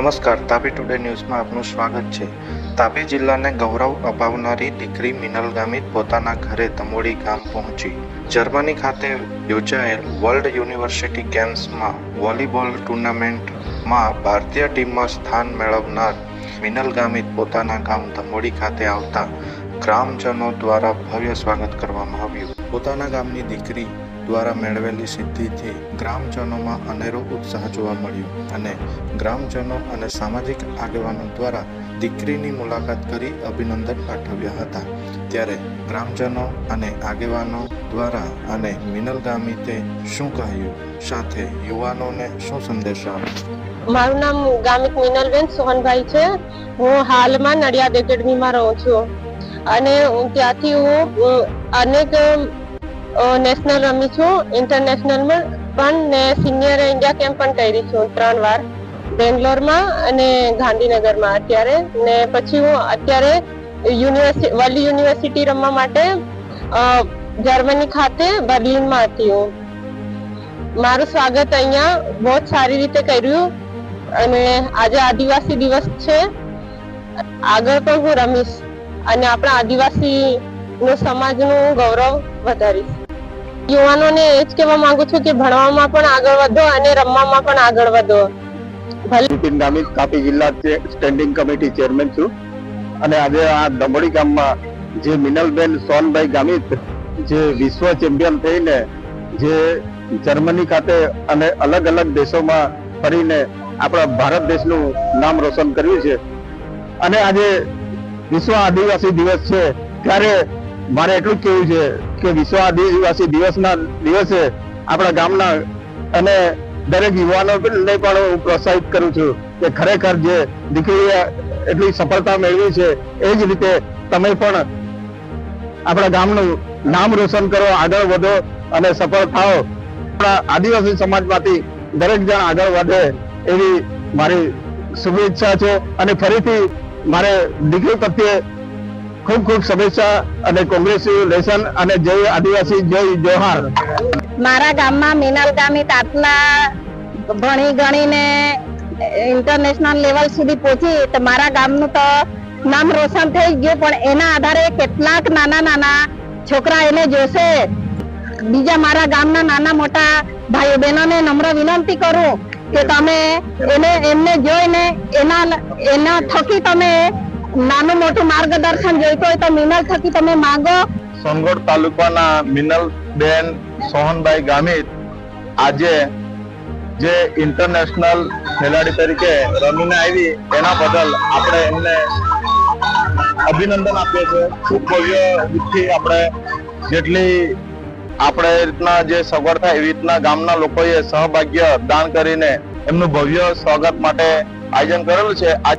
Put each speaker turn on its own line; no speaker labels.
નમસ્કાર, તાપી ટુડે ન્યૂઝમાં આપનું સ્વાગત છે. તાપી જિલ્લાને ગૌરવ અપાવનારી દીકરી મિનલ ગામિત પોતાના ઘરે તમોડી ગામ પહોંચી. જર્મની ખાતે યોજાયેલ વર્લ્ડ યુનિવર્સિટી ગેમ્સમાં વોલીબોલ ટુર્નામેન્ટમાં ભારતીય ટીમમાં સ્થાન મેળવનાર મિનલ ગામિત પોતાના ગામ ધમોડી ખાતે આવતા ગ્રામજનો દ્વારા ભવ્ય સ્વાગત કરવામાં આવ્યું. પોતાના ગામની દીકરી દ્વારા મેળવેલી સિદ્ધિથી ગ્રામજનોમાં અનેરો ઉત્સાહ જોવા મળ્યો અને ગ્રામજનો અને સામાજિક આગેવાનો દ્વારા દીકરીની મુલાકાત કરી અભિનંદન પાઠવ્યા હતા. ત્યારે ગ્રામજનો અને આગેવાનો દ્વારા અને મિનલ ગામિતે શું કહ્યું? સાથે યુવાનોને શું સંદેશ આપ્યો?
મારું નામ ગામિત મિનલબેન સોહનભાઈ છે. હું હાલમાં નડિયાદ એકેડમીમાં રહું છું. અને ત્યાંથી હું અનેક નેશનલ રમી છું. ઇન્ટરનેશનલમાં પણ ને સિનિયર ઇન્ડિયા કેમ્પ પણ કરી છું ત્રણ વાર. બેંગ્લોરમાં અને ગાંધીનગરમાં અત્યારે. ને પછી હું અત્યારે યુનિવર્સિટી વર્લ્ડ યુનિવર્સિટી રમવા માટે જર્મની ખાતે બર્લિનમાં હતી હું. મારું સ્વાગત અહીંયા બહુ સારી રીતે કર્યું અને આજે આદિવાસી દિવસ છે. આગળ પણ હું રમીશ અને આપણા આદિવાસી નું સમાજનું ગૌરવ વધારીશ. યુવાનોને એ જ કહેવા માંગુ છું કે ભણવામાં પણ આગળ વધો અને રમવામાં પણ આગળ વધો.
નીતિન ગામિત, કાપી જિલ્લા સ્ટેન્ડિંગ કમિટી ચેરમેન છું. અને આજે આ દમોડી ગામમાં જે મિનલબેન સોનભાઈ ગામિત, જે વિશ્વ ચેમ્પિયન થઈને, જે જર્મની ખાતે અને અલગ અલગ દેશોમાં ફરીને આપણા ભારત દેશનું નામ રોશન કર્યું છે. અને આજે વિશ્વ આદિવાસી દિવસ છે. ત્યારે મારે એટલું જ કહેવું છે કે વિશ્વ આદિવાસી દિવસના દિવસે આપણા ગામના અને દરેક યુવાનો ને પણ હું પ્રોત્સાહિત કરું છું કે ખરેખર જે દીકરીએ એટલી સફળતા મેળવી છે, એ જ રીતે તમે પણ આપણા ગામનું નામ રોશન કરો, આગળ વધો અને સફળ થાઓ. આપણા આદિવાસી સમાજમાંથી દરેક જણ આગળ વધે એવી મારી શુભેચ્છા છે અને ફરીથી મારે દીકરી પ્રત્યે ખૂબ ખૂબ શુભેચ્છા અને કોંગ્રેચ્યુલેશન અને જય આદિવાસી, જય જોહાર.
મારા ગામમાં મિનલ ગામિત આટલા ભણી ગણીને ઇન્ટરનેશનલ લેવલ સુધી પહોંચી તો મારા ગામનું તો નામ રોશન થઈ ગયું, પણ એના આધારે કેટલાક નાના નાના છોકરા એને જોશે. બીજા મારા ગામના નાના મોટા ભાઈઓ બહેનોને નમ્ર વિનંતી કરું કે તમે એને એમને જોઈને એના એના થકી તમે નાનું મોટું માર્ગદર્શન જોઈતું હોય તો મિનલ થકી તમે માંગો.
સોનગઢ તાલુકાના મિનલ બેન સોહનભાઈ ગામિત આજે જે ઇન્ટરનેશનલ ખેલાડી તરીકે રમીને આવી, એના બદલ આપણે એમને અભિનંદન આપીએ છીએ. ખૂબ ભવ્ય રીતથી આપણે જેટલી આપણે રીતના જે સગવડ થાય એવી રીતના ગામના લોકોએ સહભાગ્ય દાન કરીને એમનું ભવ્ય સ્વાગત માટે આયોજન કરેલું છે. આજ